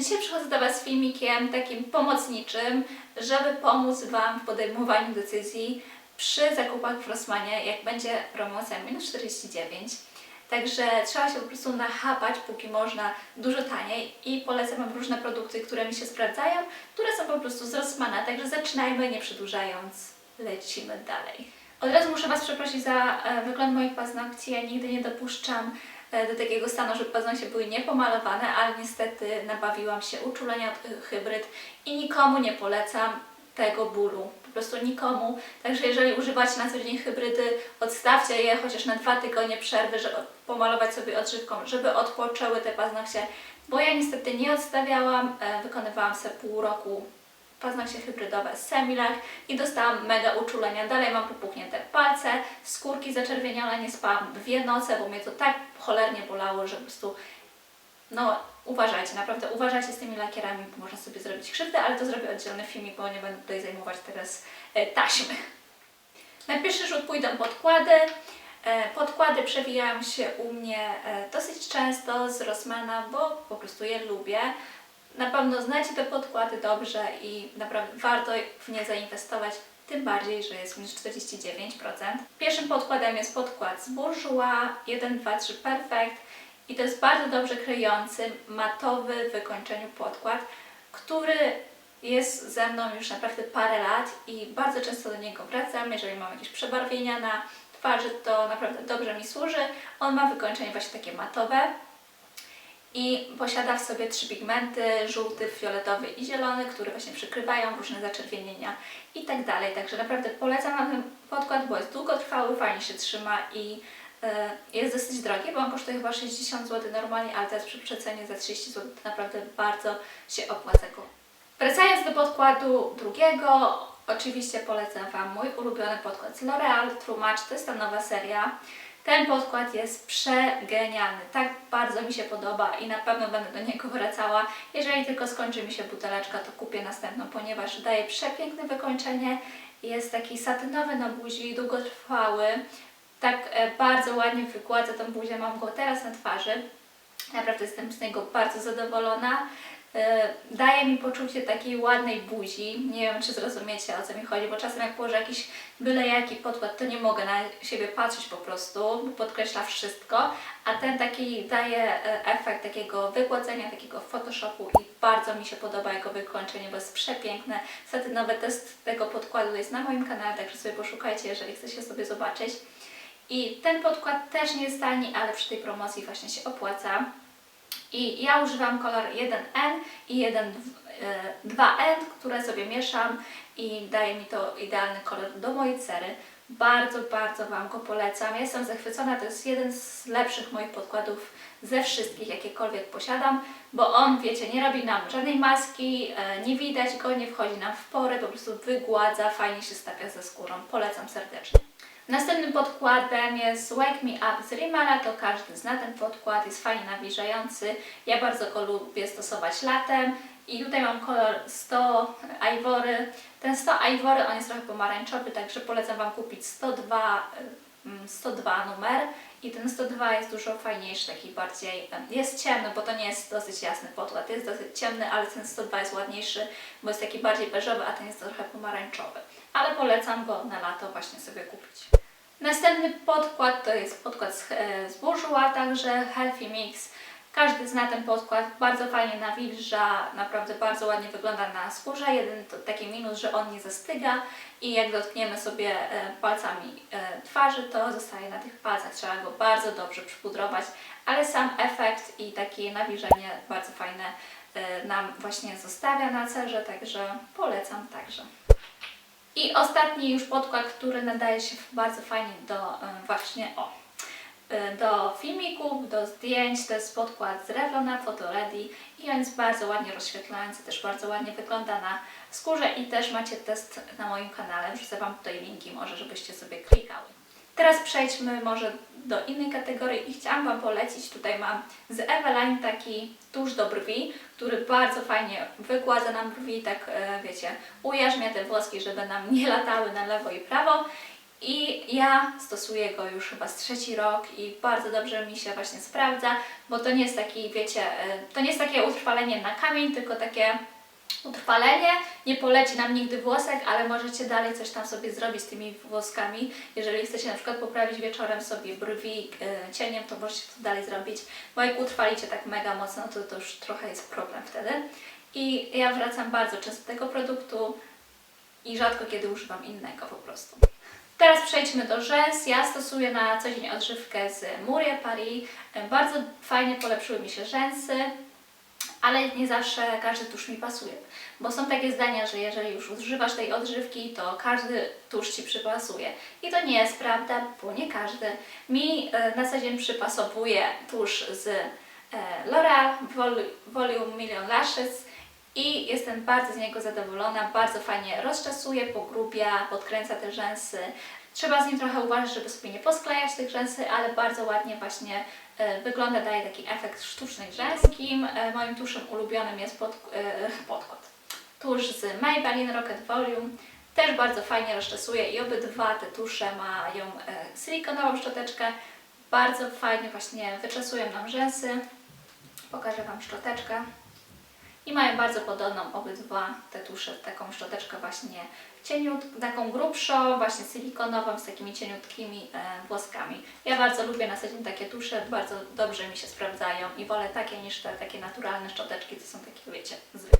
dzisiaj przychodzę do Was z filmikiem takim pomocniczym, żeby pomóc Wam w podejmowaniu decyzji przy zakupach w Rossmanie, jak będzie promocja minus 49. Także trzeba się po prostu nachapać, póki można, dużo taniej i polecam Wam różne produkty, które mi się sprawdzają, które są po prostu z Rossmana. Także zaczynajmy, nie przedłużając, lecimy dalej. Od razu muszę Was przeprosić za e, wygląd moich paznokci. Ja nigdy nie dopuszczam do takiego stanu, żeby paznokcie były niepomalowane, ale niestety nabawiłam się uczulenia e, hybryd i nikomu nie polecam tego bólu. Po prostu nikomu. Także jeżeli używacie na co dzień hybrydy, odstawcie je chociaż na dwa tygodnie przerwy, żeby pomalować sobie odżywką, żeby odpoczęły te paznokcie, bo ja niestety nie odstawiałam, e, wykonywałam sobie pół roku paznokcie hybrydowe z Semilach i dostałam mega uczulenia. Dalej mam popuchnięte palce, skórki zaczerwienione, nie spałam dwie noce, bo mnie to tak cholernie bolało, że po prostu no uważajcie, naprawdę uważajcie z tymi lakierami, bo można sobie zrobić krzywdę, ale to zrobię oddzielny filmik, bo nie będę tutaj zajmować teraz e, taśmy. Na pierwszy rzut pójdą podkłady. E, Podkłady przewijają się u mnie e, dosyć często z Rossmana, bo po prostu je lubię. Na pewno znacie te podkłady dobrze i naprawdę warto w nie zainwestować, tym bardziej, że jest minus 49%. Pierwszym podkładem jest podkład z Bourjois 1, 2, 3 Perfect i to jest bardzo dobrze kryjący, matowy w wykończeniu podkład, który jest ze mną już naprawdę parę lat i bardzo często do niego wracam, jeżeli mam jakieś przebarwienia na twarzy, to naprawdę dobrze mi służy. On ma wykończenie właśnie takie matowe i posiada w sobie trzy pigmenty, żółty, fioletowy i zielony, które właśnie przykrywają różne zaczerwienienia i tak dalej. Także naprawdę polecam Wam ten podkład, bo jest długotrwały, fajnie się trzyma i e, jest dosyć drogi, bo on kosztuje chyba 60 zł normalnie, ale teraz przy przecenie za 30 zł to naprawdę bardzo się opłaca go. Wracając do podkładu drugiego, oczywiście polecam Wam mój ulubiony podkład z L'Oreal True Match, to jest ta nowa seria. Ten podkład jest przegenialny, tak bardzo mi się podoba i na pewno będę do niego wracała. Jeżeli tylko skończy mi się buteleczka, to kupię następną, ponieważ daje przepiękne wykończenie. Jest taki satynowy na buzi, długotrwały. Tak e, bardzo ładnie wygładza tą buzię, mam go teraz na twarzy. Naprawdę jestem z niego bardzo zadowolona. E, Daje mi poczucie takiej ładnej buzi. Nie wiem, czy zrozumiecie o co mi chodzi, bo czasem jak położę jakiś byle jaki podkład, to nie mogę na siebie patrzeć po prostu, bo podkreśla wszystko, a ten taki daje e, efekt takiego wygładzenia, takiego Photoshopu i bardzo mi się podoba jego wykończenie, bo jest przepiękne. Satynowy test tego podkładu jest na moim kanale, także sobie poszukajcie, jeżeli chcecie sobie zobaczyć. I ten podkład też nie jest tani, ale przy tej promocji właśnie się opłaca. I ja używam kolor 1N i 1, 2N, które sobie mieszam i daje mi to idealny kolor do mojej cery. Bardzo, bardzo Wam go polecam. Jestem zachwycona, to jest jeden z lepszych moich podkładów ze wszystkich, jakiekolwiek posiadam, bo on, wiecie, nie robi nam żadnej maski, e, nie widać go, nie wchodzi nam w pory, po prostu wygładza, fajnie się stapia ze skórą. Polecam serdecznie. Następnym podkładem jest Wake Me Up z Rimmela, to każdy zna ten podkład, jest fajnie nawilżający. Ja bardzo go lubię stosować latem i tutaj mam kolor 100 Ivory. Ten 100 Ivory, on jest trochę pomarańczowy, także polecam Wam kupić 102, mm, 102 numer i ten 102 jest dużo fajniejszy, taki bardziej, jest ciemny, bo to nie jest dosyć jasny podkład, jest dosyć ciemny, ale ten 102 jest ładniejszy, bo jest taki bardziej beżowy, a ten jest trochę pomarańczowy. Ale polecam go na lato właśnie sobie kupić. Następny podkład to jest podkład z, e, z także Healthy Mix. Każdy zna ten podkład, bardzo fajnie nawilża, naprawdę bardzo ładnie wygląda na skórze. Jeden to taki minus, że on nie zastyga i jak dotkniemy sobie e, palcami e, twarzy, to zostaje na tych palcach. Trzeba go bardzo dobrze przypudrować, ale sam efekt i takie nawilżenie bardzo fajne nam właśnie zostawia na cerze, także polecam także. I ostatni już podkład, który nadaje się bardzo fajnie do właśnie o, e, do filmików, do zdjęć. To jest podkład z Revlona Photo Ready i on jest bardzo ładnie rozświetlający, też bardzo ładnie wygląda na skórze i też macie test na moim kanale. Wrzucę Wam tutaj linki może, żebyście sobie klikały. Teraz przejdźmy może do innej kategorii i chciałam Wam polecić, tutaj mam z Eveline taki tusz do brwi, który bardzo fajnie wygładza nam brwi, tak e, wiecie, ujarzmia te włoski, żeby nam nie latały na lewo i prawo. I ja stosuję go już chyba z trzeci rok i bardzo dobrze mi się właśnie sprawdza, bo to nie jest taki, wiecie, e, to nie jest takie utrwalenie na kamień, tylko takie utrwalenie, nie poleci nam nigdy włosek, ale możecie dalej coś tam sobie zrobić z tymi włoskami. Jeżeli chcecie na przykład poprawić wieczorem sobie brwi e, cieniem, to możecie to dalej zrobić, bo jak utrwalicie tak mega mocno, to to już trochę jest problem wtedy. I ja wracam bardzo często do tego produktu i rzadko kiedy używam innego po prostu. Teraz przejdźmy do rzęs. Ja stosuję na co dzień odżywkę z Murie Paris. E, Bardzo fajnie polepszyły mi się rzęsy ale nie zawsze każdy tusz mi pasuje. Bo są takie zdania, że jeżeli już używasz tej odżywki, to każdy tusz Ci przypasuje. I to nie jest prawda, bo nie każdy. Mi e, na co dzień przypasowuje tusz z e, L'Oreal Vol- Volume Million Lashes i jestem bardzo z niego zadowolona, bardzo fajnie rozczasuje, pogrubia, podkręca te rzęsy. Trzeba z nim trochę uważać, żeby sobie nie posklejać tych rzęsy, ale bardzo ładnie właśnie e, wygląda, daje taki efekt sztucznych rzęs. Takim e, moim tuszem ulubionym jest pod, e, podkład. Tusz z Maybelline Rocket Volume. Też bardzo fajnie rozczesuje i obydwa te tusze mają silikonową szczoteczkę. Bardzo fajnie właśnie wyczesują nam rzęsy. Pokażę Wam szczoteczkę. I mają bardzo podobną obydwa te tusze, taką szczoteczkę właśnie cieniut, taką grubszą, właśnie silikonową, z takimi cieniutkimi e, włoskami. Ja bardzo lubię na co takie tusze, bardzo dobrze mi się sprawdzają i wolę takie niż te takie naturalne szczoteczki, to są takie, wiecie, zwykłe.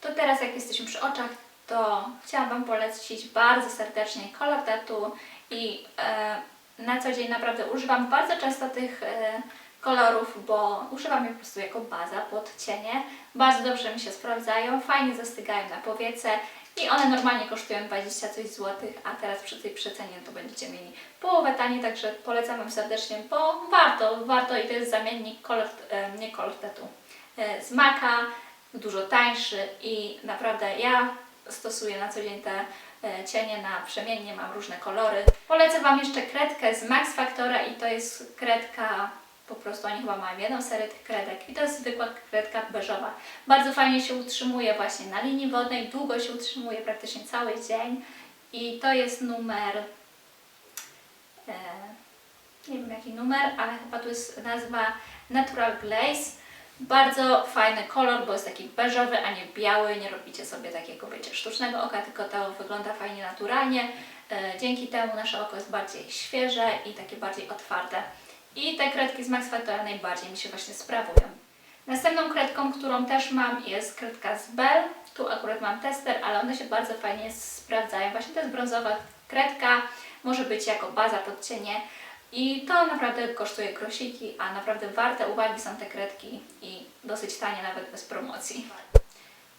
To teraz jak jesteśmy przy oczach, to chciałam polecić bardzo serdecznie Color Tattoo i e, na co dzień naprawdę używam bardzo często tych e, kolorów, bo używam je po prostu jako baza pod cienie. Bardzo dobrze mi się sprawdzają, fajnie zastygają na powiece i one normalnie kosztują 20 coś złotych, a teraz przy tej przecenie to będziecie mieli połowę taniej, także polecam Wam serdecznie, bo warto, warto i to jest zamiennik kolor, e, nie kolor tattoo, e, z Maka, dużo tańszy i naprawdę ja stosuję na co dzień te e, cienie na przemiennie, mam różne kolory. Polecę Wam jeszcze kredkę z Max Factora i to jest kredka, po prostu oni chyba mają jedną serię tych kredek i to jest zwykła kredka beżowa. Bardzo fajnie się utrzymuje właśnie na linii wodnej, długo się utrzymuje, praktycznie cały dzień i to jest numer e, nie wiem jaki numer, ale chyba tu jest nazwa Natural Glaze. Bardzo fajny kolor, bo jest taki beżowy, a nie biały. Nie robicie sobie takiego, wiecie, sztucznego oka, tylko to wygląda fajnie naturalnie. E, Dzięki temu nasze oko jest bardziej świeże i takie bardziej otwarte. I te kredki z Max Factora najbardziej mi się właśnie sprawują. Następną kredką, którą też mam jest kredka z Bell. Tu akurat mam tester, ale one się bardzo fajnie sprawdzają. Właśnie to jest brązowa kredka, może być jako baza pod cienie. I to naprawdę kosztuje grosiki, a naprawdę warte uwagi są te kredki i dosyć tanie nawet bez promocji.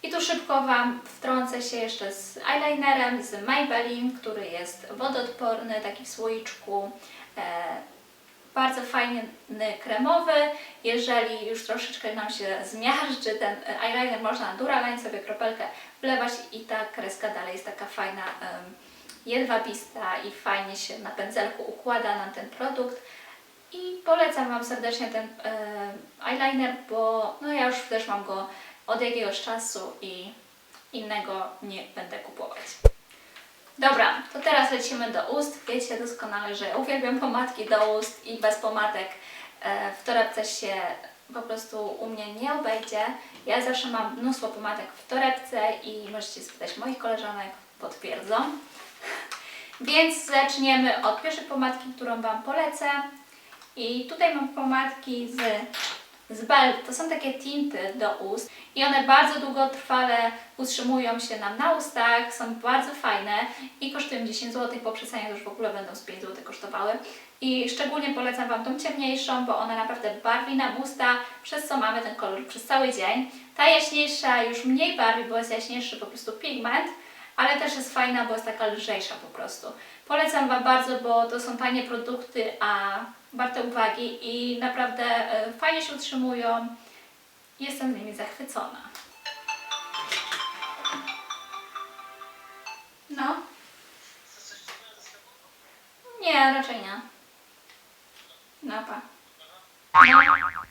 I tu szybko Wam wtrącę się jeszcze z eyelinerem z Maybelline, który jest wodoodporny, taki w słoiczku. E, bardzo fajny kremowy. Jeżeli już troszeczkę nam się zmiażdży ten eyeliner, można na Duraline sobie kropelkę wlewać i ta kreska dalej jest taka fajna, em, jedwabista i fajnie się na pędzelku układa nam ten produkt. I polecam Wam serdecznie ten e, eyeliner, bo no ja już też mam go od jakiegoś czasu i innego nie będę kupować. Dobra, to teraz lecimy do ust. Wiecie doskonale, że uwielbiam pomadki do ust i bez pomadek e, w torebce się po prostu u mnie nie obejdzie. Ja zawsze mam mnóstwo pomadek w torebce i możecie spytać moich koleżanek, potwierdzą. Więc zaczniemy od pierwszej pomadki, którą Wam polecę. I tutaj mam pomadki z, z Bell. To są takie tinty do ust i one bardzo długotrwale utrzymują się nam na ustach, są bardzo fajne i kosztują 10 zł, po przecenie to już w ogóle będą z 5 zł kosztowały. I szczególnie polecam Wam tą ciemniejszą, bo ona naprawdę barwi nam usta, przez co mamy ten kolor przez cały dzień. Ta jaśniejsza już mniej barwi, bo jest jaśniejszy po prostu pigment, ale też jest fajna, bo jest taka lżejsza po prostu. Polecam Wam bardzo, bo to są tanie produkty, a warte uwagi i naprawdę e, fajnie się utrzymują. Jestem nimi zachwycona. No. Nie, raczej nie. No pa. No.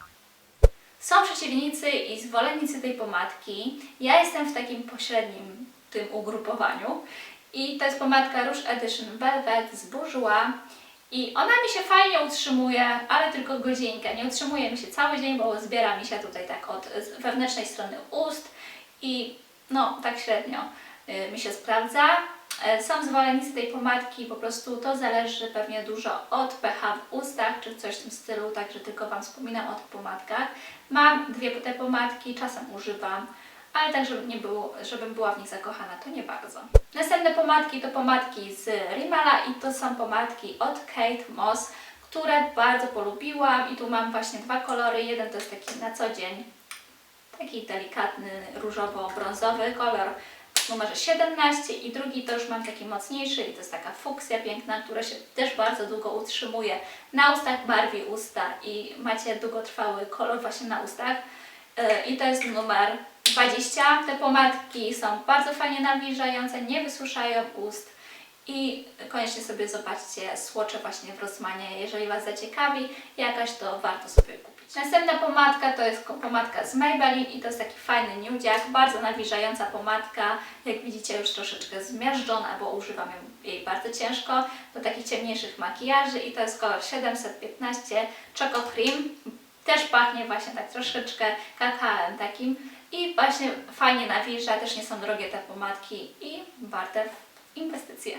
Są przeciwnicy i zwolennicy tej pomadki. Ja jestem w takim pośrednim tym ugrupowaniu I to jest pomadka Rouge Edition Velvet z Bourjois. I ona mi się fajnie utrzymuje, ale tylko godzinkę. Nie utrzymuje mi się cały dzień, bo zbiera mi się tutaj tak od wewnętrznej strony ust i no tak średnio y, mi się sprawdza. E, Są zwolennicy tej pomadki, po prostu to zależy pewnie dużo od pH w ustach czy coś w tym stylu, także tylko Wam wspominam o tych pomadkach. Mam dwie te pomadki, czasem używam, ale tak, żeby nie było, żebym była w nich zakochana, to nie bardzo. Następne pomadki to pomadki z Rimala i to są pomadki od Kate Moss, które bardzo polubiłam i tu mam właśnie dwa kolory. Jeden to jest taki na co dzień, taki delikatny różowo-brązowy kolor w numerze 17 i drugi to już mam taki mocniejszy i to jest taka fuksja piękna, która się też bardzo długo utrzymuje na ustach, barwi usta i macie długotrwały kolor właśnie na ustach Yy, i to jest numer 20. Te pomadki są bardzo fajnie nawilżające, nie wysuszają ust i koniecznie sobie zobaczcie słocze właśnie w Rossmanie. Jeżeli Was zaciekawi jakaś, to warto sobie kupić. Następna pomadka to jest pomadka z Maybelline i to jest taki fajny nudziak, bardzo nawilżająca pomadka. Jak widzicie już troszeczkę zmiażdżona, bo używam jej bardzo ciężko do takich ciemniejszych makijaży i to jest kolor 715 Choco Cream. Też pachnie właśnie tak troszeczkę kakałem takim i właśnie fajnie nawilża, też nie są drogie te pomadki i warte inwestycje.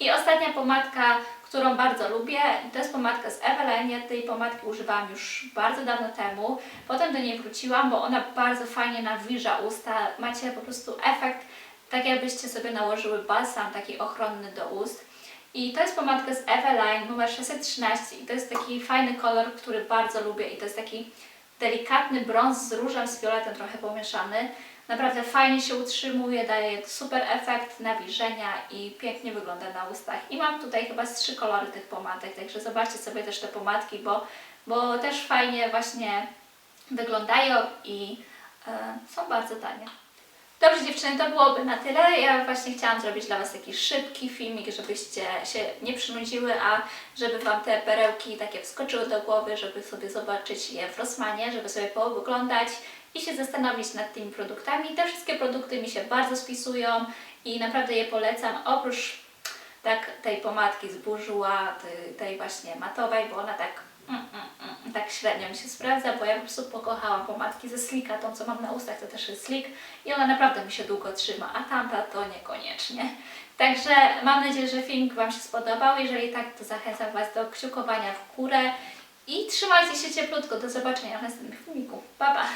I ostatnia pomadka, którą bardzo lubię, to jest pomadka z Eveline. Ja tej pomadki używałam już bardzo dawno temu. Potem do niej wróciłam, bo ona bardzo fajnie nawilża usta. Macie po prostu efekt, tak jakbyście sobie nałożyły balsam taki ochronny do ust. I to jest pomadka z Eveline numer 613 i to jest taki fajny kolor, który bardzo lubię i to jest taki delikatny brąz z różem, z fioletem trochę pomieszany. Naprawdę fajnie się utrzymuje, daje super efekt nawilżenia i pięknie wygląda na ustach. I mam tutaj chyba z trzy kolory tych pomadek, także zobaczcie sobie też te pomadki, bo, bo też fajnie właśnie wyglądają i e, są bardzo tanie. Dobrze dziewczyny, to byłoby na tyle. Ja właśnie chciałam zrobić dla Was taki szybki filmik, żebyście się nie przynudziły, a żeby Wam te perełki takie wskoczyły do głowy, żeby sobie zobaczyć je w Rossmanie, żeby sobie pooglądać i się zastanowić nad tymi produktami. Te wszystkie produkty mi się bardzo spisują i naprawdę je polecam. Oprócz tak tej pomadki z tej, tej właśnie matowej, bo ona tak tak średnio mi się sprawdza, bo ja po prostu pokochałam pomadki ze Slicka, tą co mam na ustach to też jest Slick i ona naprawdę mi się długo trzyma, a tamta to niekoniecznie. Także mam nadzieję, że filmik Wam się spodobał. Jeżeli tak, to zachęcam Was do kciukowania w górę i trzymajcie się cieplutko. Do zobaczenia w następnym filmiku. Pa, pa!